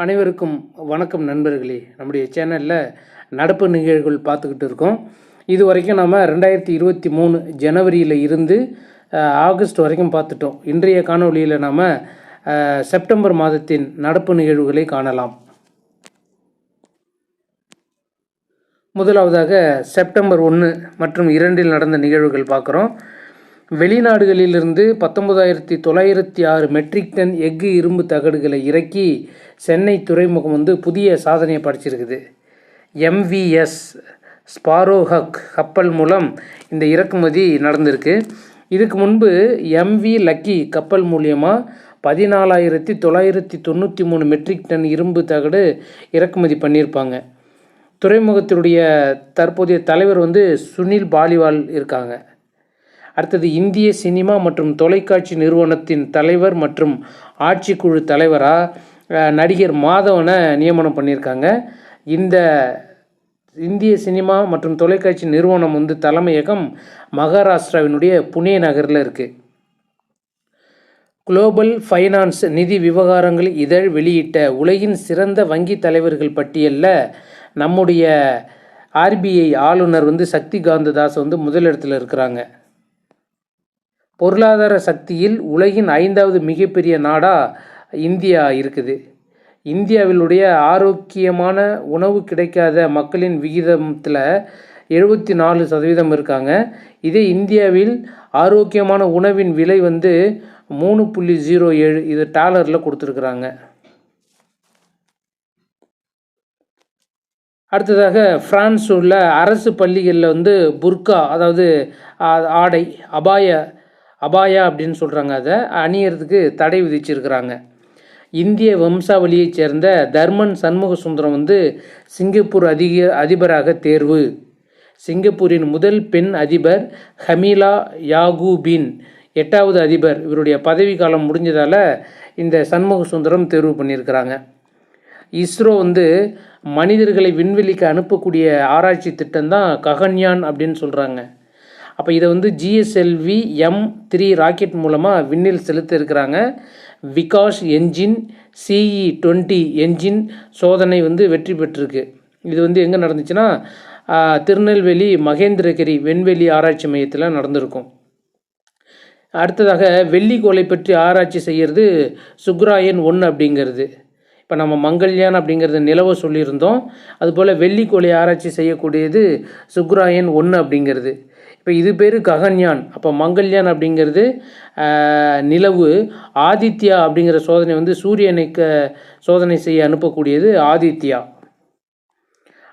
அனைவருக்கும் வணக்கம் நண்பர்களே. நம்முடைய சேனலில் நடப்பு நிகழ்வுகள் பார்த்துக்கிட்டு இருக்கோம். இது வரைக்கும் நம்ம ரெண்டாயிரத்தி இருபத்தி மூணு ஜனவரியில் இருந்து அஹ், ஆகஸ்ட் வரைக்கும் பார்த்துட்டோம். இன்றைய காணொலியில் நாம் செப்டம்பர் மாதத்தின் நடப்பு நிகழ்வுகளை காணலாம். முதலாவதாக செப்டம்பர் ஒன்று மற்றும் இரண்டில் நடந்த நிகழ்வுகள் பார்க்குறோம். வெளிநாடுகளிலிருந்து பத்தொன்பதாயிரத்தி தொள்ளாயிரத்தி ஆறு மெட்ரிக் டன் எஃகு இரும்பு தகடுகளை இறக்கி சென்னை துறைமுகம் வந்து புதிய சாதனையை படைச்சிருக்குது. எம்விஎஸ் ஸ்பாரோஹக் கப்பல் மூலம் இந்த இறக்குமதி நடந்திருக்கு. இதுக்கு முன்பு எம்வி லக்கி கப்பல் மூலியமாக பதினாலாயிரத்தி தொள்ளாயிரத்தி தொண்ணூற்றி மூணு மெட்ரிக் டன் இரும்பு தகடு இறக்குமதி பண்ணியிருப்பாங்க. துறைமுகத்தினுடைய தற்போதைய தலைவர் வந்து சுனில் பாலிவால் இருக்காங்க. அடுத்தது இந்திய சினிமா மற்றும் தொலைக்காட்சி நிறுவனத்தின் தலைவர் மற்றும் ஆட்சிக்குழு தலைவராக நடிகர் மாதவனை நியமனம் பண்ணியிருக்காங்க. இந்த இந்திய சினிமா மற்றும் தொலைக்காட்சி நிறுவனம் வந்து தலைமையகம் மகாராஷ்டிராவினுடைய புனே நகரில் இருக்குது குளோபல் ஃபைனான்ஸ் நிதி விவகாரங்கள் இதழ் வெளியிட்ட உலகின் சிறந்த வங்கி தலைவர்கள் பட்டியலில் நம்முடைய ஆர்பிஐ ஆளுநர் வந்து சக்தி காந்ததாஸ் வந்து முதலிடத்தில் இருக்கிறாங்க. பொருளாதார சக்தியில் உலகின் ஐந்தாவது மிகப்பெரிய நாடாக இந்தியா இருக்குது. இந்தியாவிலுடைய ஆரோக்கியமான உணவு கிடைக்காத மக்களின் விகிதத்தில் எழுபத்தி நாலு சதவீதம் இருக்காங்க. இதே இந்தியாவில் ஆரோக்கியமான உணவின் விலை வந்து மூணு புள்ளி ஜீரோ ஏழு இது டாலரில் கொடுத்துருக்குறாங்க. அடுத்ததாக ஃப்ரான்ஸ் உள்ள அரசு பள்ளிகளில் வந்து புர்கா அதாவது ஆடை அபாய அபாயா அப்படின்னு சொல்கிறாங்க அதை. அணியறதுக்கு தடை விதிச்சிருக்கிறாங்க. இந்திய வம்சாவளியைச் சேர்ந்த தர்மன் சண்முக சுந்தரம் வந்து சிங்கப்பூர் அதிக அதிபராக தேர்வு. சிங்கப்பூரின் முதல் பெண் அதிபர் ஹமீலா யாகூபின் எட்டாவது அதிபர். இவருடைய பதவி காலம் முடிஞ்சதால் இந்த சண்முக சுந்தரம் தேர்வு பண்ணியிருக்கிறாங்க. இஸ்ரோ வந்து மனிதர்களை விண்வெளிக்கு அனுப்பக்கூடிய ஆராய்ச்சி திட்டம் தான் ககன்யான் அப்படின்னு சொல்கிறாங்க அப்போ இதை வந்து ஜிஎஸ்எல்வி எம் த்ரீ ராக்கெட் மூலமாக விண்ணில் செலுத்த இருக்கிறாங்க Vikas engine CE twenty engine சோதனை வந்து வெற்றி பெற்றிருக்கு. இது வந்து எங்கே நடந்துச்சுன்னா திருநெல்வேலி மகேந்திரகிரி விண்வெளி ஆராய்ச்சி மையத்தில் நடந்திருக்கும். அடுத்ததாக வெள்ளிக்கோளை பற்றி ஆராய்ச்சி செய்கிறது சுக்ராயன் ஒன்று அப்படிங்கிறது. இப்போ நம்ம மங்கள்யான் அப்படிங்கிறது நிலவை சொல்லியிருந்தோம். அதுபோல் வெள்ளிக்கோளை ஆராய்ச்சி செய்யக்கூடியது சுக்ராயன் ஒன்று அப்படிங்கிறது. இப்போ இது பேர் ககன்யான். அப்போ மங்கள்யான் அப்படிங்கிறது நிலவு. ஆதித்யா அப்படிங்கிற சோதனை வந்து சூரியனை சோதனை செய்ய அனுப்பக்கூடியது ஆதித்யா.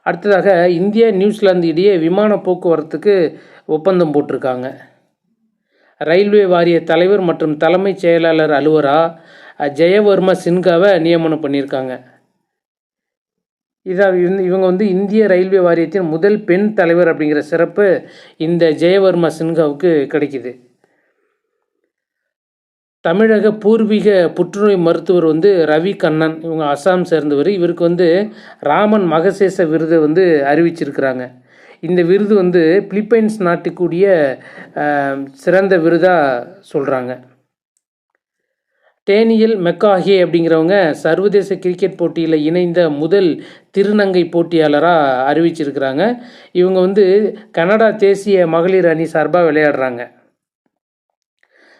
அடுத்ததாக இந்தியா நியூசிலாந்து இடையே விமான போக்குவரத்துக்கு ஒப்பந்தம் போட்டிருக்காங்க. ரயில்வே வாரிய தலைவர் மற்றும் தலைமைச் செயலாளர் அலுவரா ஜெயவர்மா சின்காவை நியமனம் பண்ணியிருக்காங்க. இதாக இவங்க- இவங்க வந்து இந்திய ரயில்வே வாரியத்தின் முதல் பெண் தலைவர் அப்படிங்கிற சிறப்பு இந்த ஜெயவர்மா சின்ஹாவுக்கு கிடைக்கிது. தமிழக பூர்வீக புற்றுநோய் மருத்துவர் வந்து ரவி கண்ணன் இவங்க அசாம் சேர்ந்தவர். இவருக்கு வந்து ராமன் மகசேச விருதை வந்து அறிவிச்சிருக்கிறாங்க. இந்த விருது வந்து பிலிப்பைன்ஸ் நாட்டுக்குரிய சிறந்த விருதாக சொல்கிறாங்க டேனியல் மெக்காஹே அப்படிங்கிறவங்க சர்வதேச கிரிக்கெட் போட்டியில் இணைந்த முதல் திருநங்கை போட்டியாளராக அறிவிச்சிருக்கிறாங்க. இவங்க வந்து கனடா தேசிய மகளிர் அணி சார்பாக விளையாடுறாங்க.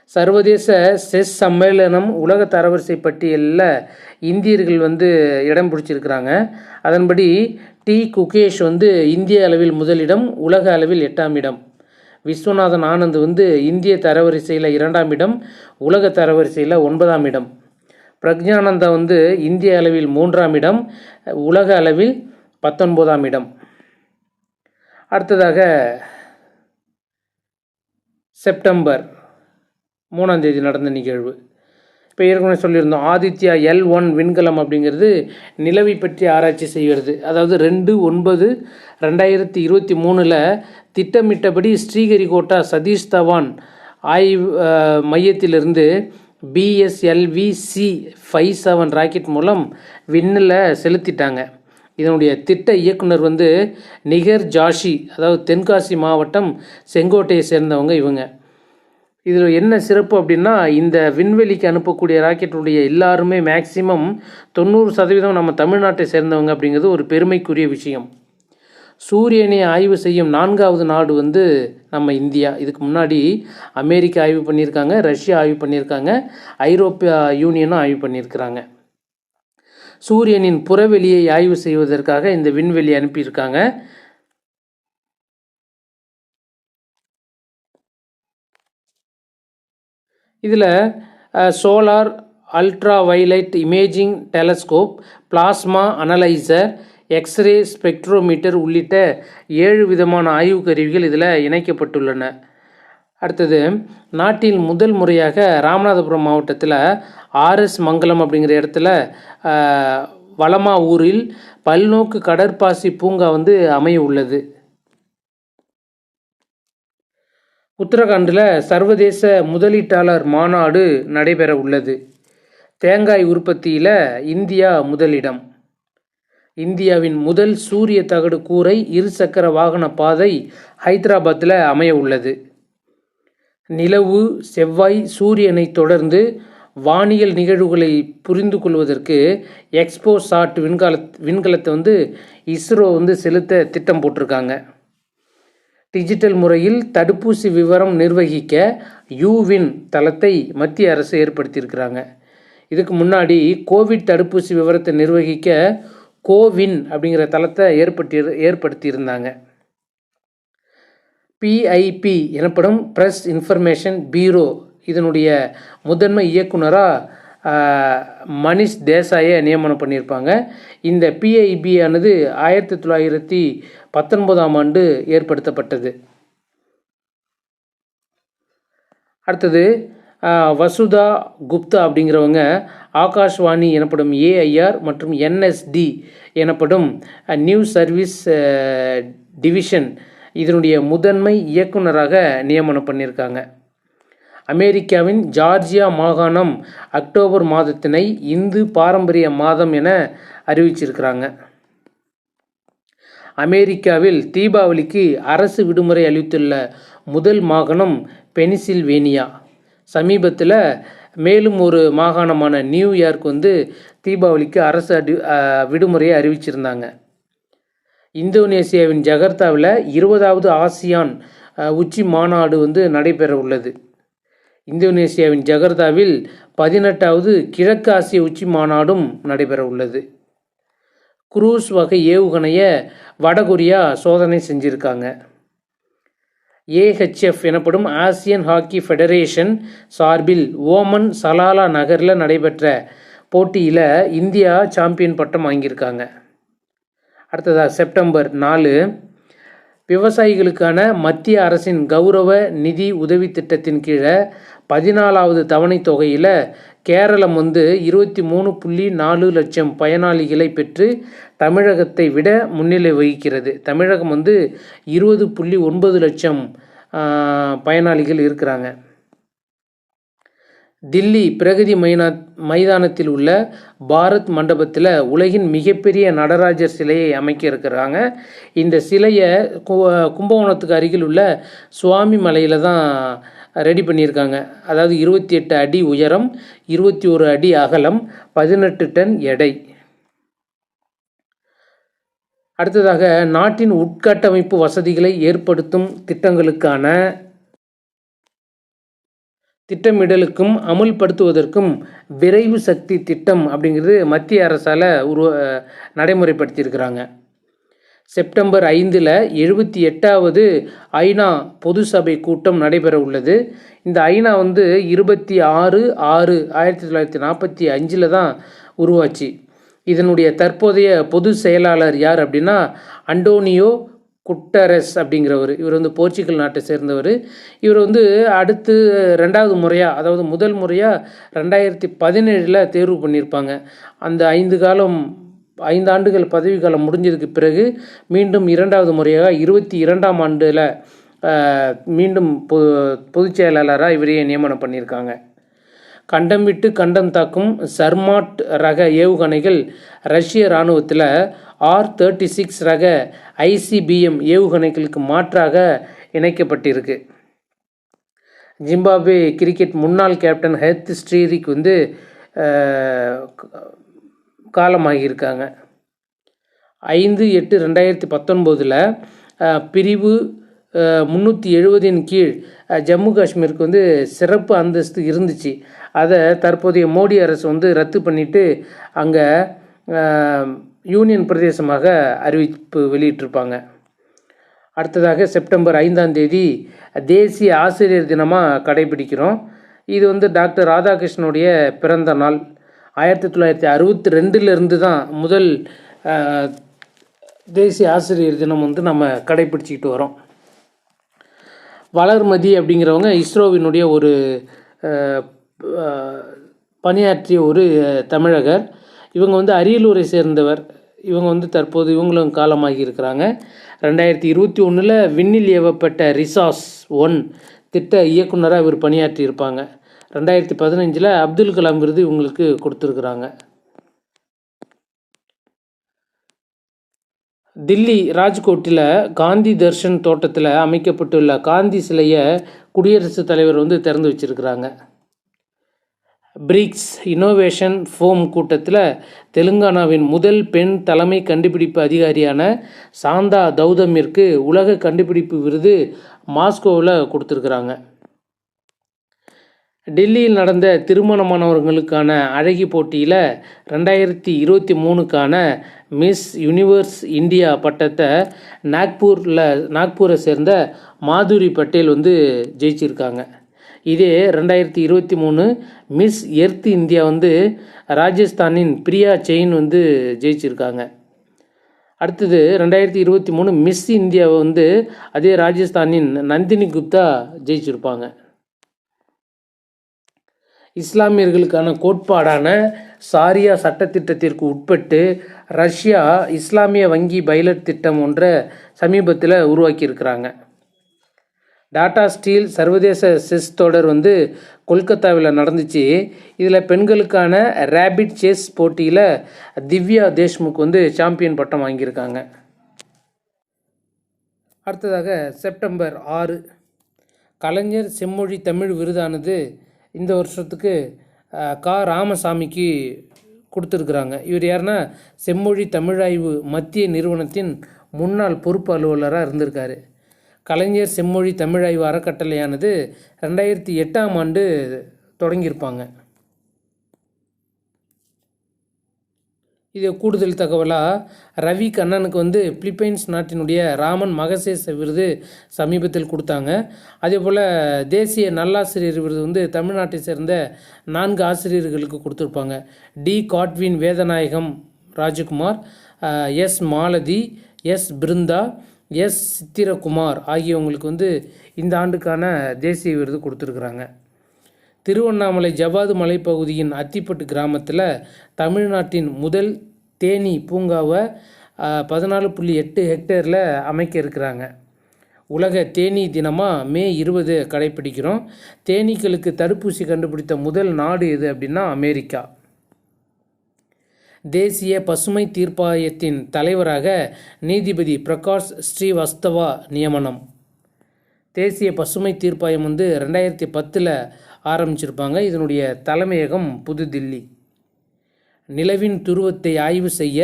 சர்வதேச செஸ் சம்மேளனம் உலக தரவரிசை பட்டியலில் இந்தியர்கள் வந்து இடம் பிடிச்சிருக்கிறாங்க. அதன்படி டி குகேஷ் வந்து இந்திய அளவில் முதலிடம் உலக அளவில் எட்டாம் இடம். விஸ்வநாதன் ஆனந்த் வந்து இந்திய தரவரிசையில் இரண்டாம் இடம் உலக தரவரிசையில் ஒன்பதாம் இடம். பிரக்ஞானந்தா வந்து இந்திய அளவில் மூன்றாம் இடம் உலக அளவில் பத்தொன்பதாம் இடம். அடுத்ததாக செப்டம்பர் மூணாம் தேதி நடந்த நிகழ்வு. இப்போ ஏற்கனவே சொல்லியிருந்தோம். ஆதித்யா எல் ஒன் விண்கலம் அப்படிங்கிறது நிலவை பற்றி ஆராய்ச்சி செய்கிறது. அதாவது ரெண்டு ஒன்பது ரெண்டாயிரத்தி இருபத்தி மூணில் திட்டமிட்டபடி ஸ்ரீஹரிகோட்டா சதீஷ் தவான் ஆய்வு மையத்திலிருந்து PSLV C five seven rocket மூலம் விண்ணில் செலுத்திட்டாங்க. இதனுடைய திட்ட இயக்குனர் வந்து நிகர் ஜாஷி அதாவது தென்காசி மாவட்டம் செங்கோட்டையை சேர்ந்தவங்க இவங்க. இதில் என்ன சிறப்பு அப்படின்னா இந்த விண்வெளிக்கு அனுப்பக்கூடிய ராக்கெட்டுடைய எல்லாருமே மேக்சிமம் தொண்ணூறு சதவீதம் நம்ம தமிழ்நாட்டை சேர்ந்தவங்க அப்படிங்கிறது ஒரு பெருமைக்குரிய விஷயம். சூரியனை ஆய்வு செய்யும் நான்காவது நாடு வந்து நம்ம இந்தியா. இதுக்கு முன்னாடி அமெரிக்கா ஆய்வு பண்ணியிருக்காங்க ரஷ்யா ஆய்வு பண்ணியிருக்காங்க ஐரோப்பிய யூனியனும் ஆய்வு பண்ணியிருக்கிறாங்க. சூரியனின் புறவெளியை ஆய்வு செய்வதற்காக இந்த விண்வெளி அனுப்பியிருக்காங்க. இதில் solar ultraviolet imaging telescope plasma analyser X ray spectrometer உள்ளிட்ட ஏழு விதமான ஆய்வு கருவிகள் இதில் இணைக்கப்பட்டுள்ளன. அடுத்தது நாட்டில் முதல் முறையாக ராமநாதபுரம் மாவட்டத்தில் ஆர்எஸ் மங்கலம் அப்படிங்கிற இடத்துல வளமா ஊரில் பல்நோக்கு கடற்பாசி பூங்கா வந்து அமைய உள்ளது. உத்தரகாண்டில் சர்வதேச முதலீட்டாளர் மாநாடு நடைபெற உள்ளது. தேங்காய் உற்பத்தியில் இந்தியா முதலிடம். இந்தியாவின் முதல் சூரிய தகடு கூரை இருசக்கர வாகன பாதை ஹைதராபாத்தில் அமைய உள்ளது. நிலவு செவ்வாய் சூரியனை தொடர்ந்து வானியல் நிகழ்வுகளை புரிந்து கொள்வதற்கு எக்ஸ்போ சாட் விண்கல விண்கலத்தை வந்து இஸ்ரோ வந்து செலுத்த திட்டம் போட்டிருக்காங்க. டிஜிட்டல் முறையில் தடுப்பூசி விவரம் நிர்வகிக்க யூவின் தளத்தை மத்திய அரசு ஏற்படுத்தியிருக்கிறாங்க. இதுக்கு முன்னாடி கோவிட் தடுப்பூசி விவரத்தை நிர்வகிக்க கோவின் அப்படிங்கிற தளத்தை ஏற்படுத்தி ஏற்படுத்தியிருந்தாங்க. பிஐபி எனப்படும் ப்ரெஸ் இன்ஃபர்மேஷன் பீரோ இதனுடைய முதன்மை இயக்குனராக மணிஷ் தேசாயை நியமனம் பண்ணியிருப்பாங்க. இந்த பிஐபி ஆனது ஆயிரத்தி தொள்ளாயிரத்தி பத்தொன்பதாம் ஆண்டு ஏற்படுத்தப்பட்டது. அடுத்தது வசுதா குப்தா அப்படிங்கிறவங்க ஆகாஷ்வாணி எனப்படும் ஏஐஆர் மற்றும் என்எஸ்டி எனப்படும் நியூ சர்வீஸ் டிவிஷன் இதனுடைய முதன்மை இயக்குனராக நியமனம் பண்ணியிருக்காங்க. அமெரிக்காவின் ஜார்ஜியா மாகாணம் அக்டோபர் மாதத்தினை இந்து பாரம்பரிய மாதம் என அறிவிச்சிருக்கிறாங்க. அமெரிக்காவில் தீபாவளிக்கு அரசு விடுமுறை அளித்துள்ள முதல் மாகாணம் பெனிசில்வேனியா. சமீபத்தில் மேலும் ஒரு மாகாணமான நியூயார்க் வந்து தீபாவளிக்கு அரசு அடி விடுமுறையை அறிவிச்சிருந்தாங்க. இந்தோனேசியாவின் ஜகர்த்தாவில் இருபதாவது ஆசியான் உச்சி மாநாடு வந்து நடைபெற உள்ளது இந்தோனேசியாவின் ஜகர்தாவில் பதினெட்டாவது கிழக்கு ஆசிய உச்சி மாநாடும் நடைபெற உள்ளது குரூஸ் வகை ஏவுகணையை வடகொரியா சோதனை செஞ்சுருக்காங்க. ஏஹெச்எஃப் எனப்படும் ஆசியன் ஹாக்கி ஃபெடரேஷன் சார்பில் ஓமன் சலாலா நகரில் நடைபெற்ற போட்டியில் இந்தியா சாம்பியன் பட்டம் வாங்கியிருக்காங்க. அடுத்ததாக செப்டம்பர் நாலு விவசாயிகளுக்கான மத்திய அரசின் கௌரவ நிதி உதவி திட்டத்தின் கீழே பதினாலாவது தவணை தொகையில் கேரளம் வந்து இருபத்தி மூணு புள்ளி நாலு லட்சம் பயனாளிகளை பெற்று தமிழகத்தை விட முன்னிலை வகிக்கிறது. தமிழகம் வந்து இருபது புள்ளி ஒன்பது லட்சம் ஆஹ், பயனாளிகள் இருக்கிறாங்க. தில்லி பிரகதி மைனா மைதானத்தில் உள்ள பாரத் மண்டபத்தில் உலகின் மிகப்பெரிய நடராஜர் சிலையை அமைக்க இருக்கிறாங்க. இந்த சிலையை கு கும்பகோணத்துக்கு அருகில் உள்ள சுவாமி மலையில் தான் ரெடி பண்ணியிருக்காங்க. அதாவது இருபத்தி எட்டு அடி உயரம் இருபத்தி ஒரு அடி அகலம் பதினெட்டு டன் எடை. அடுத்ததாக நாட்டின் உட்கட்டமைப்பு வசதிகளை ஏற்படுத்தும் திட்டங்களுக்கான திட்டமிடலுக்கும் அமுல்படுத்துவதற்கும் விரைவு சக்தி திட்டம் அப்படிங்கிறது மத்திய அரசால் உருவ நடைமுறைப்படுத்தியிருக்கிறாங்க. செப்டம்பர் ஐந்தில் எழுபத்தி எட்டாவது ஐநா பொது சபை கூட்டம் நடைபெற உள்ளது இந்த ஐநா வந்து இருபத்தி ஆறு ஆறு ஆயிரத்தி தொள்ளாயிரத்தி நாற்பத்தி அஞ்சில் தான் உருவாச்சு. இதனுடைய தற்போதைய பொது செயலாளர் யார் அப்படின்னா அண்டோனியோ குட்டரஸ் அப்படிங்கிறவர். இவர் வந்து போர்ச்சுகல் நாட்டை சேர்ந்தவர். இவர் வந்து அடுத்து ரெண்டாவது முறையாக அதாவது முதல் முறையாக ரெண்டாயிரத்தி பதினேழில் தேர்வு பண்ணியிருப்பாங்க. அந்த ஐந்து காலம் ஐந்து ஆண்டுகள் பதவிக்காலம் முடிஞ்சதுக்கு பிறகு மீண்டும் இரண்டாவது முறையாக இருபத்தி இரண்டாம் ஆண்டில் மீண்டும் பொ பொதுச் செயலாளராக இவரையே நியமனம் பண்ணியிருக்காங்க. கண்டம் விட்டு கண்டம் தாக்கும் சர்மாட் ரக ஏவுகணைகள் ரஷ்ய இராணுவத்தில் ஆர் தேர்ட்டி சிக்ஸ் ரக ஐசிபிஎம் ஏவுகணைகளுக்கு மாற்றாக இணைக்கப்பட்டிருக்கு. ஜிம்பாப்வே கிரிக்கெட் முன்னாள் கேப்டன் ஹெத் ஸ்ரீரிக் வந்து காலமாகியிருக்காங்க. ஐந்து எட்டு ரெண்டாயிரத்தி பத்தொன்பதில் பிரிவு முந்நூற்றி எழுபதின் கீழ் ஜம்மு காஷ்மீருக்கு வந்து சிறப்பு அந்தஸ்து இருந்துச்சு. அதை தற்போதைய மோடி அரசு வந்து ரத்து பண்ணிட்டு அங்கே யூனியன் பிரதேசமாக அறிவிப்பு வெளியிட்டிருப்பாங்க. அடுத்ததாக செப்டம்பர் ஐந்தாம் தேதி தேசிய ஆசிரியர் தினமாக கடைபிடிக்கிறோம். இது வந்து டாக்டர் ராதாகிருஷ்ணனுடைய பிறந்த நாள். ஆயிரத்தி தொள்ளாயிரத்தி அறுபத்தி ரெண்டுலேருந்து தான் முதல் தேசிய ஆசிரியர் தினம் வந்து நம்ம கடைபிடிச்சிக்கிட்டு வரோம். வளர்மதி அப்படிங்கிறவங்க இஸ்ரோவினுடைய ஒரு பணியாற்றிய ஒரு தமிழகர். இவங்க வந்து அரியலூரை சேர்ந்தவர். இவங்க வந்து தற்போது இவங்களும் காலமாகி இருக்கிறாங்க ரெண்டாயிரத்தி இருபத்தி ஒன்றில் விண்ணில் ஏவப்பட்ட ரிசாஸ் ஒன் திட்ட இயக்குனராக இவர் பணியாற்றி இருப்பாங்க ரெண்டாயிரத்தி பதினஞ்சில் அப்துல் கலாம் விருது இவங்களுக்கு கொடுத்துருக்குறாங்க. தில்லி ராஜ்கோட்டில் காந்தி தர்ஷன் தோட்டத்தில் அமைக்கப்பட்டுள்ள காந்தி சிலையை குடியரசுத் தலைவர் வந்து திறந்து வச்சிருக்கிறாங்க. பிரிக்ஸ் இனோவேஷன் ஃபோம் கூட்டத்தில் தெலுங்கானாவின் முதல் பெண் தலைமை கண்டுபிடிப்பு அதிகாரியான சாந்தா தௌதமிற்கு உலக கண்டுபிடிப்பு விருது மாஸ்கோவில் கொடுத்துருக்குறாங்க. டெல்லியில் நடந்த திருமணமானவர்களுக்கான அழகி போட்டியில் ரெண்டாயிரத்தி இருபத்தி மூணுக்கான மிஸ் யுனிவர்ஸ் இந்தியா பட்டத்தை நாக்பூரில் நாக்பூரை சேர்ந்த மாதுரி பட்டேல் வந்து ஜெயிச்சிருக்காங்க. இதே ரெண்டாயிரத்தி இருபத்தி மூணு மிஸ் எர்த் இந்தியா வந்து ராஜஸ்தானின் பிரியா செயின் வந்து ஜெயிச்சிருக்காங்க. அடுத்தது ரெண்டாயிரத்தி இருபத்தி மூணு மிஸ் இந்தியாவை வந்து அதே ராஜஸ்தானின் நந்தினி குப்தா ஜெயிச்சிருப்பாங்க. இஸ்லாமியர்களுக்கான கோட்பாடான சாரியா சட்டத்திட்டத்திற்கு உட்பட்டு ரஷ்யா இஸ்லாமிய வங்கி பைலட் திட்டம் ஒன்றை சமீபத்தில் உருவாக்கியிருக்கிறாங்க. டாடா ஸ்டீல் சர்வதேச செஸ் தொடர் வந்து கொல்கத்தாவில் நடந்துச்சு. இதில் பெண்களுக்கான ரேபிட் செஸ் போட்டியில் திவ்யா தேஷ்முக் வந்து சாம்பியன் பட்டம் வாங்கியிருக்காங்க. அடுத்ததாக செப்டம்பர் ஆறு. கலைஞர் செம்மொழி தமிழ் விருதானது இந்த வருஷத்துக்கு கா. ராமசாமிக்கு கொடுத்துருக்குறாங்க. இவர் யாருன்னா செம்மொழி தமிழாய்வு மத்திய நிறுவனத்தின் முன்னாள் பொறுப்பு அலுவலராக இருந்திருக்காரு. கலைஞர் செம்மொழி தமிழாய்வு அறக்கட்டளையானது ரெண்டாயிரத்தி எட்டாம் ஆண்டு தொடங்கியிருப்பாங்க. இது கூடுதல் தகவலாக ரவி கண்ணனுக்கு வந்து பிலிப்பைன்ஸ் நாட்டினுடைய ராமன் மகசேச விருது சமீபத்தில் கொடுத்தாங்க. அதே போல் தேசிய நல்லாசிரியர் விருது வந்து தமிழ்நாட்டை சேர்ந்த நான்கு ஆசிரியர்களுக்கு கொடுத்துருப்பாங்க. T. Godwin Vedanayagam Rajakumar S. Malathi S. Brindha S. Chithirakumar ஆகியவங்களுக்கு வந்து இந்த ஆண்டுக்கான தேசிய விருது கொடுத்துருக்குறாங்க. திருவண்ணாமலை ஜவ்வாது மலைப்பகுதியின் அத்திப்பட்டு கிராமத்தில் தமிழ்நாட்டின் முதல் தேனி பூங்காவை பதினாலு புள்ளி எட்டு ஹெக்டேரில் அமைக்க இருக்கிறாங்க. உலக தேனீ தினமாக மே இருபது கடைப்பிடிக்கிறோம். தேனீக்களுக்கு தடுப்பூசி கண்டுபிடித்த முதல் நாடு எது அப்படின்னா அமெரிக்கா. தேசிய பசுமை தீர்ப்பாயத்தின் தலைவராக நீதிபதி பிரகாஷ் ஸ்ரீவஸ்தவா நியமனம். தேசிய பசுமை தீர்ப்பாயம் வந்து ரெண்டாயிரத்தி பத்தில் ஆரம்பிச்சிருப்பாங்க. இதனுடைய தலைமையகம் புதுதில்லி. நிலவின் துருவத்தை ஆய்வு செய்ய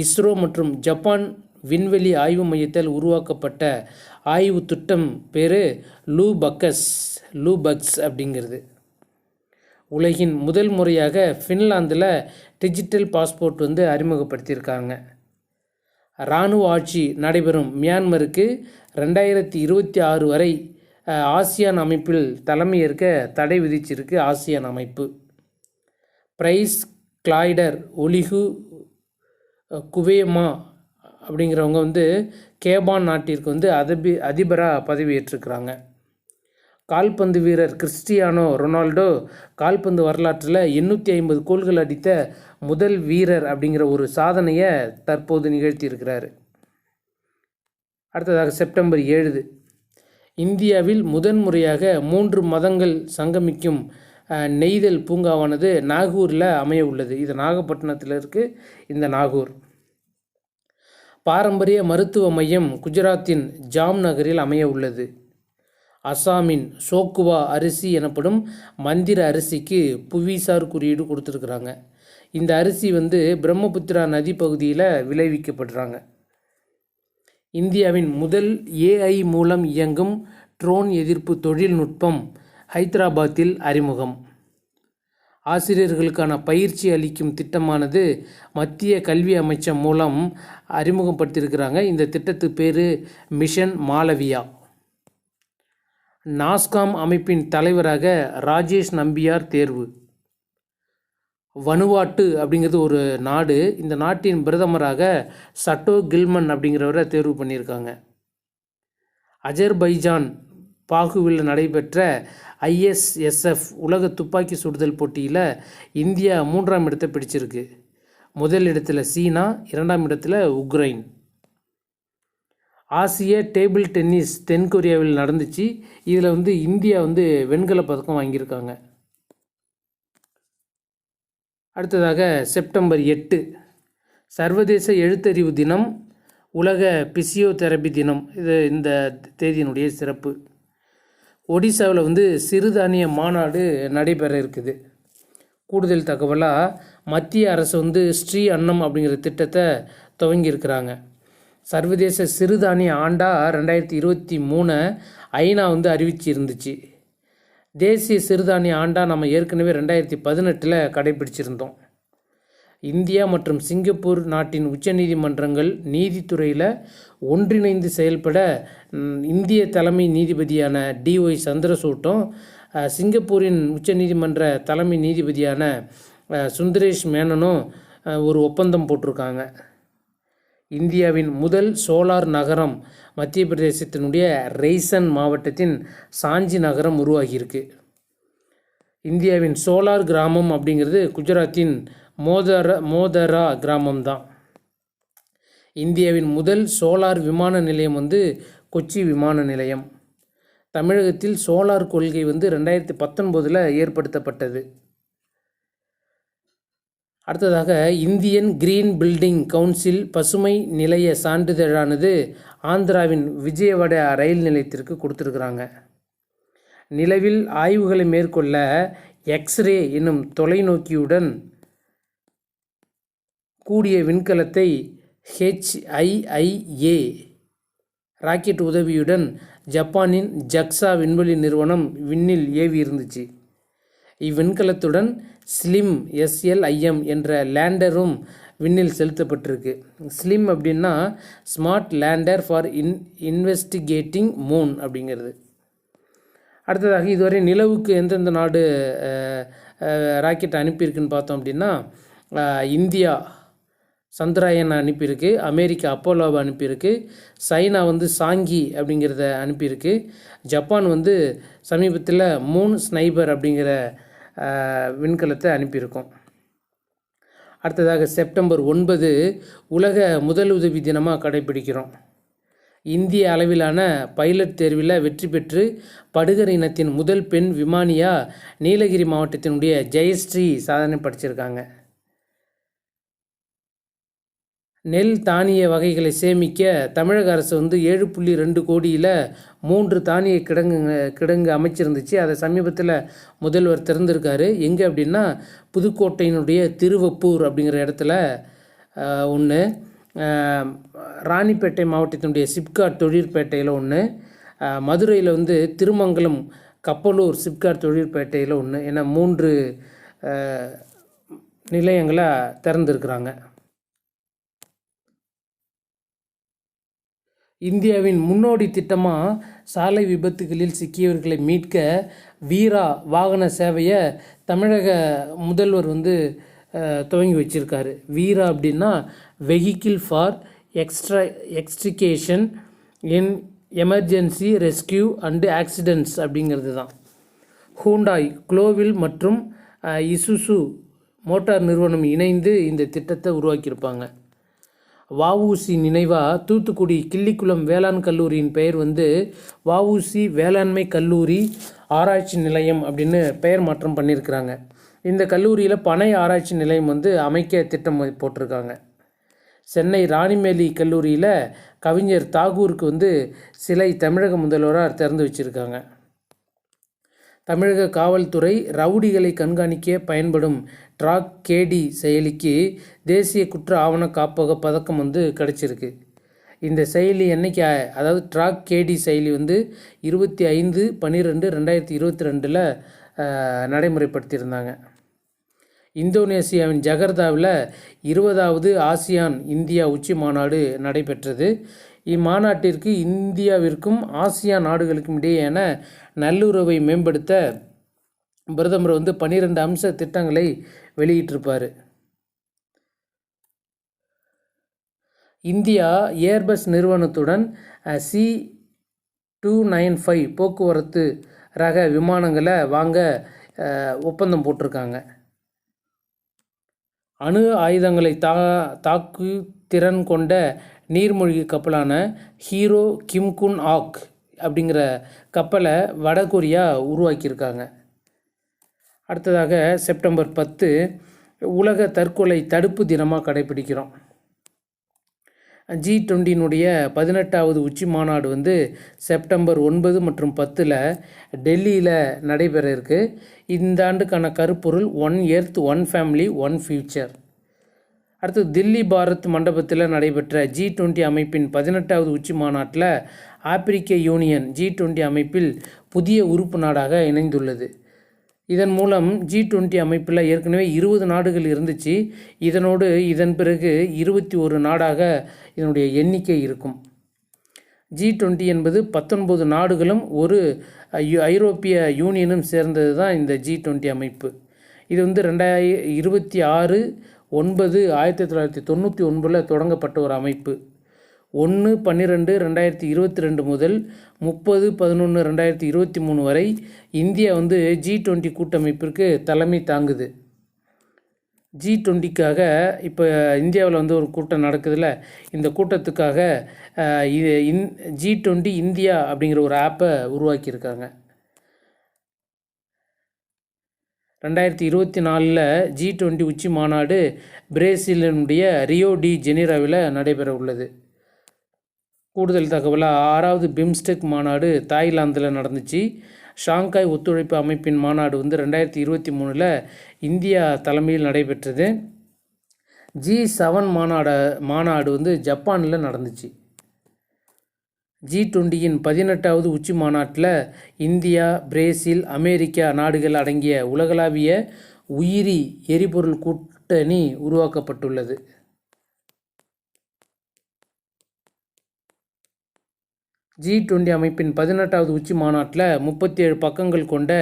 இஸ்ரோ மற்றும் ஜப்பான் விண்வெளி ஆய்வு மையத்தால் உருவாக்கப்பட்ட ஆய்வு திட்டம் பேர் லூ பக்கஸ் லூ பக்ஸ் அப்படிங்கிறது. உலகின் முதல் முறையாக ஃபின்லாந்தில் டிஜிட்டல் பாஸ்போர்ட் வந்து அறிமுகப்படுத்தியிருக்காங்க. இராணுவ ஆட்சி நடைபெறும் மியான்மருக்கு ரெண்டாயிரத்தி இருபத்தி ஆறு வரை ஆசியான் அமைப்பில் தலைமையேற்க தடை விதிச்சிருக்கு ஆசியான் அமைப்பு. பிரைஸ் கிளாய்டர் ஒலிகு குவேமா அப்படிங்கிறவங்க வந்து கேபான் நாட்டிற்கு வந்து அதிபி அதிபராக பதவியேற்றிருக்கிறாங்க. கால்பந்து வீரர் கிறிஸ்டியானோ ரொனால்டோ கால்பந்து வரலாற்றில் எண்ணூற்றி ஐம்பது கோல்கள் அடித்த முதல் வீரர் அப்படிங்கிற ஒரு சாதனையை தற்போது நிகழ்த்தியிருக்கிறார். அடுத்ததாக செப்டம்பர் ஏழு இந்தியாவில் முதன்முறையாக மூன்று மதங்கள் சங்கமிக்கும் நெய்தல் பூங்காவானது நாகூரில் அமைய உள்ளது இது நாகப்பட்டினத்தில் இருக்குது இந்த நாகூர். பாரம்பரிய மருத்துவ மையம் குஜராத்தின் ஜாம் நகரில் அமைய உள்ளது அசாமின் சோக்குவா அரிசி எனப்படும் மந்திர அரிசிக்கு புவிசார் குறியீடு கொடுத்துருக்குறாங்க. இந்த அரிசி வந்து பிரம்மபுத்திரா நதி பகுதியில் விளைவிக்கப்படுறாங்க. இந்தியாவின் முதல் ஏஐ மூலம் இயங்கும் ட்ரோன் எதிர்ப்பு தொழில்நுட்பம் ஹைதராபாத்தில் அறிமுகம். ஆசிரியர்களுக்கான பயிற்சி அளிக்கும் திட்டமானது மத்திய கல்வி அமைச்சம் மூலம் அறிமுகப்படுத்தியிருக்கிறாங்க. இந்த திட்டத்து பேர் மிஷன் மாலவியா நாஸ்காம் அமைப்பின் தலைவராக ராஜேஷ் நம்பியார் தேர்வு. வனுவாட்டு அப்படிங்கிறது ஒரு நாடு. இந்த நாட்டின் பிரதமராக சட்டோ கில்மன் அப்படிங்கிறவரை தேர்வு பண்ணியிருக்காங்க. அஜர்பைஜான் பாகுவில் நடைபெற்ற ஐஎஸ்எஸ்எஃப் உலக துப்பாக்கி சுடுதல் போட்டியில் இந்தியா மூன்றாம் இடத்தை பிடிச்சிருக்கு. முதல் இடத்துல சீனா இரண்டாம் இடத்துல உக்ரைன். ஆசிய டேபிள் டென்னிஸ் தென்கொரியாவில் நடந்துச்சு. இதில் வந்து இந்தியா வந்து வெண்கல பதக்கம் வாங்கியிருக்காங்க. அடுத்ததாக செப்டம்பர் எட்டு சர்வதேச எழுத்தறிவு தினம் உலக பிசியோதெரபி தினம். இது இந்த தேதியினுடைய சிறப்பு. ஒடிசாவில் வந்து சிறுதானிய மாநாடு நடைபெற இருக்குது. கூடுதல் தகவலாக மத்திய அரசு வந்து ஸ்ரீ அன்னம் அப்படிங்கிற திட்டத்தை துவங்கியிருக்கிறாங்க. சர்வதேச சிறுதானிய ஆண்டா ரெண்டாயிரத்தி இருபத்தி மூணு ஐநா வந்து அறிவிச்சு இருந்துச்சு தேசிய சிறுதானிய ஆண்டாக நம்ம ஏற்கனவே ரெண்டாயிரத்தி பதினெட்டில் கடைபிடிச்சிருந்தோம். இந்தியா மற்றும் சிங்கப்பூர் நாட்டின் உச்சநீதிமன்றங்கள் நீதித்துறையில் ஒன்றிணைந்து செயல்பட இந்திய தலைமை நீதிபதியான டிஒய் சந்திரசூட்டும் சிங்கப்பூரின் உச்சநீதிமன்ற தலைமை நீதிபதியான சுந்தரேஷ் மேனனும் ஒரு ஒப்பந்தம் போட்டிருக்காங்க. இந்தியாவின் முதல் சோலார் நகரம் மத்திய பிரதேசத்தினுடைய ரெய்சன் மாவட்டத்தின் சாஞ்சி நகரம் உருவாகியிருக்கு. இந்தியாவின் சோலார் கிராமம் அப்படிங்கிறது குஜராத்தின் மோதர மோதரா கிராமம் தான் இந்தியாவின் முதல் சோலார் விமான நிலையம் வந்து கொச்சி விமான நிலையம். தமிழகத்தில் சோலார் கொள்கை வந்து ரெண்டாயிரத்தி பத்தொன்பதில் ஏற்படுத்தப்பட்டது. அடுத்ததாக இந்தியன் கிரீன் பில்டிங் கவுன்சில் பசுமை நிலைய சான்றிதழானது ஆந்திராவின் விஜயவாடா ரயில் நிலையத்திற்கு கொடுத்துருக்குறாங்க. நிலவில் ஆய்வுகளை மேற்கொள்ள எக்ஸ்ரே என்னும் தொலைநோக்கியுடன் கூடிய விண்கலத்தை ஹெச்ஐஐஏ ராக்கெட் உதவியுடன் ஜப்பானின் ஜக்ஸா விண்வெளி நிறுவனம் விண்ணில் ஏவி இருந்துச்சு இவ்விண்கலத்துடன் ஸ்லிம் எஸ்எல்ஐஎம் என்ற லேண்டரும் விண்ணில் செலுத்தப்பட்டிருக்கு. ஸ்லிம் அப்படின்னா smart lander for in investigating moon அப்படிங்கிறது. அடுத்ததாக இதுவரை நிலவுக்கு எந்தெந்த நாடு ராக்கெட் அனுப்பியிருக்குன்னு பார்த்தோம் அப்படின்னா இந்தியா சந்திராயன் அனுப்பியிருக்கு அமெரிக்கா அப்போலோவை அனுப்பியிருக்கு சைனா வந்து சாங்கி அப்படிங்கிறத அனுப்பியிருக்கு ஜப்பான் வந்து சமீபத்தில் மூன் ஸ்னைபர் அப்படிங்கிற விண்கலத்தை அனுப்பியிருக்கோம். அடுத்ததாக செப்டம்பர் ஒன்பது உலக முதலுதவி தினமாக கடைபிடிக்கிறோம். இந்திய அளவிலான பைலட் தேர்வில் வெற்றி பெற்று படுகர் இனத்தின் முதல் பெண் விமானியாக நீலகிரி மாவட்டத்தினுடைய ஜெயஸ்ரீ சாதனை படிச்சிருக்காங்க. நெல் தானிய வகைகளை சேமிக்க தமிழக அரசு வந்து ஏழு புள்ளி ரெண்டு கோடியில் மூன்று தானிய கிடங்கு கிடங்கு அமைச்சிருந்துச்சு. அதை சமீபத்தில் முதல்வர் திறந்திருக்காரு. எங்கே அப்படின்னா புதுக்கோட்டையினுடைய திருவப்பூர் அப்படிங்கிற இடத்துல ஒன்று ராணிப்பேட்டை மாவட்டத்தினுடைய சிப்காட் தொழிற்பேட்டையில் ஒன்று மதுரையில் வந்து திருமங்கலம் கப்பலூர் சிப்காட் தொழிற்பேட்டையில் ஒன்று என மூன்று நிலையங்களை திறந்துருக்குறாங்க. இந்தியாவின் முன்னோடி திட்டமாக சாலை விபத்துகளில் சிக்கியவர்களை மீட்க வீரா வாகன சேவையை தமிழக முதல்வர் வந்து துவங்கி வச்சுருக்காரு. வீரா அப்படின்னா vehicle for extra extrication in emergency rescue and accidents அப்படிங்கிறது தான். ஹூண்டாய் குளோவில் மற்றும் இசுசு மோட்டார் நிறுவனம் இணைந்து இந்த திட்டத்தை உருவாக்கியிருப்பாங்க. வஉசி நினைவாக தூத்துக்குடி கிள்ளிக்குளம் வேளாண் கல்லூரியின் பெயர் வந்து வஉசி வேளாண்மை கல்லூரி ஆராய்ச்சி நிலையம் அப்படின்னு பெயர் மாற்றம் பண்ணியிருக்கிறாங்க. இந்த கல்லூரியில் பனை ஆராய்ச்சி நிலையம் வந்து அமைக்க திட்டம் போட்டிருக்காங்க. சென்னை ராணிமேலி கல்லூரியில் கவிஞர் தாகூருக்கு வந்து சிலை தமிழக முதல்வராக திறந்து வச்சுருக்காங்க. தமிழக காவல்துறை ரவுடிகளை கண்காணிக்க பயன்படும் ட்ராக் கேடி செயலிக்கு தேசிய குற்ற ஆவண காப்பக பதக்கம் வந்து கிடச்சிருக்கு. இந்த செயலி என்னைக்கு அதாவது ட்ராக் கேடி செயலி வந்து இருபத்தி ஐந்து பன்னிரெண்டு ரெண்டாயிரத்தி இருபத்தி ரெண்டில் நடைமுறைப்படுத்தியிருந்தாங்க. இந்தோனேசியாவின் ஜகர்தாவில் இருபதாவது ஆசியான் இந்தியா உச்சி மாநாடு நடைபெற்றது. இம்மாநாட்டிற்கு இந்தியாவிற்கும் ஆசியான் நாடுகளுக்கும் இடையேயான நல்லுறவை மேம்படுத்த பிரதமர் வந்து பன்னிரெண்டு அம்ச திட்டங்களை வெளியிட்டிருப்பார். இந்தியா ஏர்பஸ் நிறுவனத்துடன் சி டூ நைன் ஃபைவ் போக்குவரத்து ரக விமானங்களை வாங்க ஒப்பந்தம் போட்டிருக்காங்க. அணு ஆயுதங்களை தா தாக்கு திறன் கொண்ட நீர்மூழ்கி கப்பலான ஹீரோ கிம்குன் ஆக் அப்படிங்கிற கப்பலை வடகொரியா உருவாக்கியிருக்காங்க. அடுத்ததாக செப்டம்பர் பத்து உலக தற்கொலை தடுப்பு தினமாக கடைபிடிக்கிறோம். ஜி டுவெண்ட்டினுடைய பதினெட்டாவது உச்சி மாநாடு வந்து செப்டம்பர் ஒன்பது மற்றும் பத்தில் டெல்லியில் நடைபெற இருக்கு. இந்த ஆண்டுக்கான கருப்பொருள் one earth one family one future அடுத்து தில்லி பாரத் மண்டபத்தில் நடைபெற்ற ஜி டுவெண்ட்டி அமைப்பின் பதினெட்டாவது உச்சி மாநாட்டில் ஆப்பிரிக்க யூனியன் ஜி டுவெண்ட்டி அமைப்பில் புதிய உறுப்பு நாடாக இணைந்துள்ளது. இதன் மூலம் ஜி டுவெண்ட்டி அமைப்பில் ஏற்கனவே இருபது நாடுகள் இருந்துச்சு. இதனோடு இதன் பிறகு இருபத்தி ஒரு நாடாக இதனுடைய எண்ணிக்கை இருக்கும். ஜி டுவெண்ட்டி என்பது பத்தொன்பது நாடுகளும் ஒரு ஐரோப்பிய யூனியனும் சேர்ந்தது தான் இந்த ஜி டுவெண்ட்டி அமைப்பு. இது வந்து ரெண்டாயிர இருபத்தி ஆறு ஒன்பது ஆயிரத்தி தொள்ளாயிரத்தி தொண்ணூற்றி ஒன்பதில் தொடங்கப்பட்ட ஒரு அமைப்பு. ஒன்று பன்னிரெண்டு ரெண்டாயிரத்தி இருபத்தி ரெண்டு முதல் முப்பது பதினொன்று ரெண்டாயிரத்தி இருபத்தி மூணு வரை இந்தியா வந்து ஜி டுவெண்ட்டி கூட்டமைப்பிற்கு தலைமை தாங்குது. ஜி டுவெண்ட்டிக்காக இப்போ இந்தியாவில் வந்து ஒரு கூட்டம் நடக்குதுல்ல? இந்த கூட்டத்துக்காக இது இன் ஜி டுவெண்ட்டி இந்தியா அப்படிங்கிற ஒரு ஆப்பை உருவாக்கியிருக்காங்க. ரெண்டாயிரத்தி இருபத்தி நாலில் ஜி டுவெண்ட்டி உச்சி மாநாடு பிரேசிலினுடைய ரியோ டி ஜெனீராவில் நடைபெற உள்ளது கூடுதல் தகவலாக ஆறாவது பிம்ஸ்டெக் மாநாடு தாய்லாந்தில் நடந்துச்சு. ஷாங்காய் ஒத்துழைப்பு அமைப்பின் மாநாடு வந்து ரெண்டாயிரத்தி இருபத்தி மூணில் இந்தியா தலைமையில் நடைபெற்றது. ஜி செவன் மாநாட மாநாடு வந்து ஜப்பானில் நடந்துச்சு. ஜி டுவெண்ட்டியின் பதினெட்டாவது உச்சி மாநாட்டில் இந்தியா பிரேசில் அமெரிக்கா நாடுகள் அடங்கிய உலகளாவிய உயிரி எரிபொருள் கூட்டணி உருவாக்கப்பட்டுள்ளது. ஜி டுவெண்ட்டி அமைப்பின் பதினெட்டாவது உச்சி மாநாட்டில் முப்பத்தி ஏழு பக்கங்கள் கொண்ட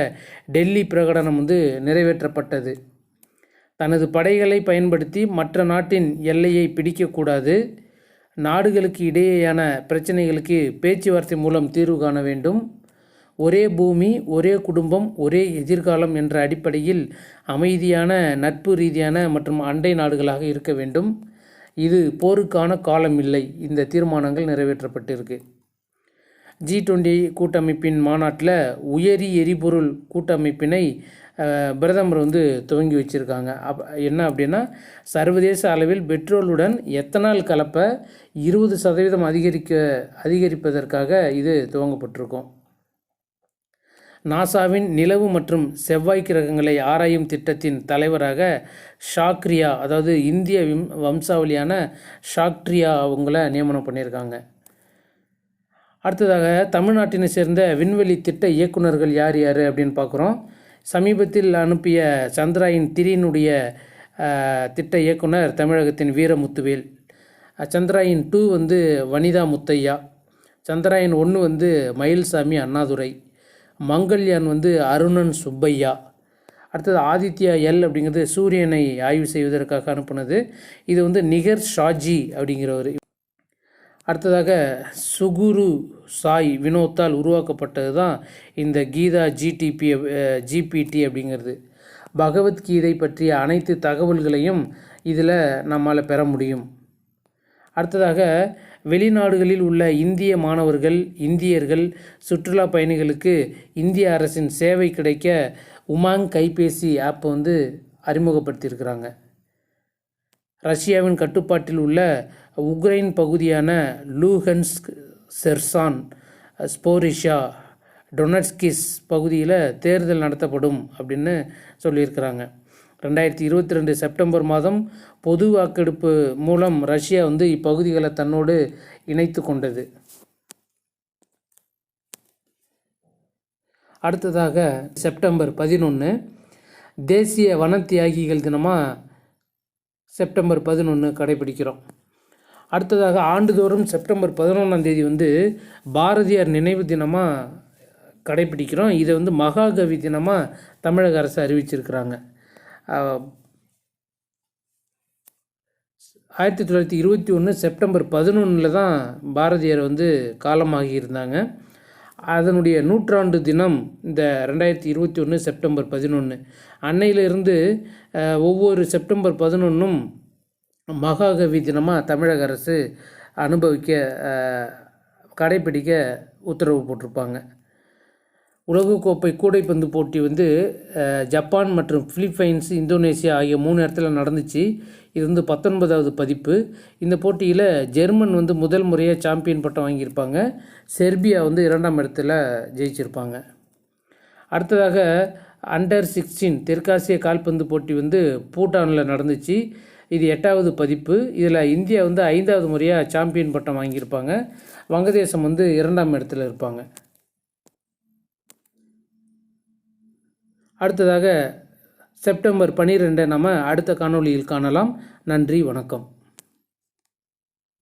டெல்லி பிரகடனம் வந்து நிறைவேற்றப்பட்டது. தனது படைகளை பயன்படுத்தி மற்ற நாட்டின் எல்லையை பிடிக்கக்கூடாது. நாடுகளுக்கு இடையேயான பிரச்சனைகளுக்கு பேச்சுவார்த்தை மூலம் தீர்வு காண வேண்டும். ஒரே பூமி ஒரே குடும்பம் ஒரே எதிர்காலம் என்ற அடிப்படையில் அமைதியான நட்பு ரீதியான மற்றும் அண்டை நாடுகளாக இருக்க வேண்டும். இது போருக்கான காலம் இல்லை இந்த தீர்மானங்கள் நிறைவேற்றப்பட்டிருக்கு. ஜி டுவெண்ட்டி கூட்டமைப்பின் மாநாட்டில் உயரி எரிபொருள் கூட்டமைப்பினை பிரதமர் வந்து துவங்கி வச்சுருக்காங்க. அப் என்ன அப்படின்னா சர்வதேச அளவில் பெட்ரோலுடன் எத்தனால் கலப்பை இருபது சதவீதம் அதிகரிக்க அதிகரிப்பதற்காக இது துவங்கப்பட்டிருக்கும். நாசாவின் நிலவு மற்றும் செவ்வாய் கிரகங்களை ஆராயும் திட்டத்தின் தலைவராக ஷாக்ரியா அதாவது இந்திய விம் வம்சாவளியான ஷாக்ரியா அவங்கள நியமனம் பண்ணியிருக்காங்க. அடுத்ததாக தமிழ்நாட்டினை சேர்ந்த விண்வெளி திட்ட இயக்குனர்கள் யார் யார் அப்படின்னு பார்க்குறோம். சமீபத்தில் அனுப்பிய சந்திராயின் திரியினுடைய திட்ட இயக்குனர் தமிழகத்தின் வீரமுத்துவேல். சந்திராயின் டூ வந்து வனிதா முத்தையா. சந்திராயன் ஒன்று வந்து மயில்சாமி அண்ணாதுரை. மங்கள்யான் வந்து அருணன் சுப்பையா. அடுத்தது ஆதித்யா எல் அப்படிங்கிறது சூரியனை ஆய்வு செய்வதற்காக அனுப்புனது. இது வந்து நிகர் ஷாஜி அப்படிங்கிறவர். அடுத்ததாக சுகுரு சாய் வினோத்தால் உருவாக்கப்பட்டது தான் இந்த கீதா ஜிடிபி ஜிபிடி அப்படிங்கிறது. பகவத்கீதை பற்றிய அனைத்து தகவல்களையும் இதில் நம்மால் பெற முடியும். அடுத்ததாக வெளிநாடுகளில் உள்ள இந்திய மாணவர்கள் இந்தியர்கள் சுற்றுலா பயணிகளுக்கு இந்திய அரசின் சேவை கிடைக்க உமாங் கைபேசி ஆப் வந்து அறிமுகப்படுத்தியிருக்கிறாங்க. ரஷ்யாவின் கட்டுப்பாட்டில் உள்ள உக்ரைன் பகுதியான லூஹன்ஸ்க் செர்சான் ஸ்போரிஷா டொனட்ஸ்கிஸ் பகுதியில் தேர்தல் நடத்தப்படும் அப்படின்னு சொல்லியிருக்கிறாங்க. ரெண்டாயிரத்தி இருபத்தி ரெண்டு செப்டம்பர் மாதம் பொது வாக்கெடுப்பு மூலம் ரஷ்யா வந்து இப்பகுதிகளை தன்னோடு இணைத்து கொண்டது. அடுத்ததாக செப்டம்பர் பதினொன்று தேசிய வன தியாகிகள் தினமாக செப்டம்பர் பதினொன்று கடைபிடிக்கிறோம். அடுத்ததாக ஆண்டுதோறும் செப்டம்பர் பதினொன்றாம் தேதி வந்து பாரதியார் நினைவு தினமாக கடைபிடிக்கிறோம். இதை வந்து மகாகவி தினமாக தமிழக அரசு அறிவிச்சிருக்கிறாங்க. ஆயிரத்தி தொள்ளாயிரத்தி இருபத்தி ஒன்று செப்டம்பர் பதினொன்றில் தான் பாரதியார் வந்து காலமாகி இருந்தாங்க. அதனுடைய நூற்றாண்டு தினம் இந்த ரெண்டாயிரத்தி இருபத்தி ஒன்று செப்டம்பர் பதினொன்று அன்னையிலிருந்து ஒவ்வொரு செப்டம்பர் பதினொன்றும் மகாகவி தினமாக தமிழக அரசு அனுபவிக்க கடைபிடிக்க கடைப்பிடிக்க உத்தரவு போட்டிருப்பாங்க. உலகக்கோப்பை கூடைப்பந்து போட்டி வந்து ஜப்பான் மற்றும் பிலிப்பைன்ஸ் இந்தோனேசியா ஆகிய மூணு இடத்துல நடந்துச்சு. இது வந்து பத்தொன்பதாவது பதிப்பு. இந்த போட்டியில் ஜெர்மன் வந்து முதல் முறையாக சாம்பியன் பட்டம் வாங்கியிருப்பாங்க. செர்பியா வந்து இரண்டாம் இடத்துல ஜெயிச்சிருப்பாங்க. அடுத்ததாக அண்டர் சிக்ஸ்டீன் தெற்காசிய கால்பந்து போட்டி வந்து பூட்டானில் நடந்துச்சு. இது எட்டாவது பதிப்பு. இதில் இந்தியா வந்து ஐந்தாவது முறையாக சாம்பியன் பட்டம் வாங்கியிருப்பாங்க. வங்கதேசம் வந்து இரண்டாம் இடத்துல இருப்பாங்க. அடுத்ததாக செப்டம்பர் பன்னிரெண்டை நம்ம அடுத்த காணொளியில் காணலாம். நன்றி வணக்கம்.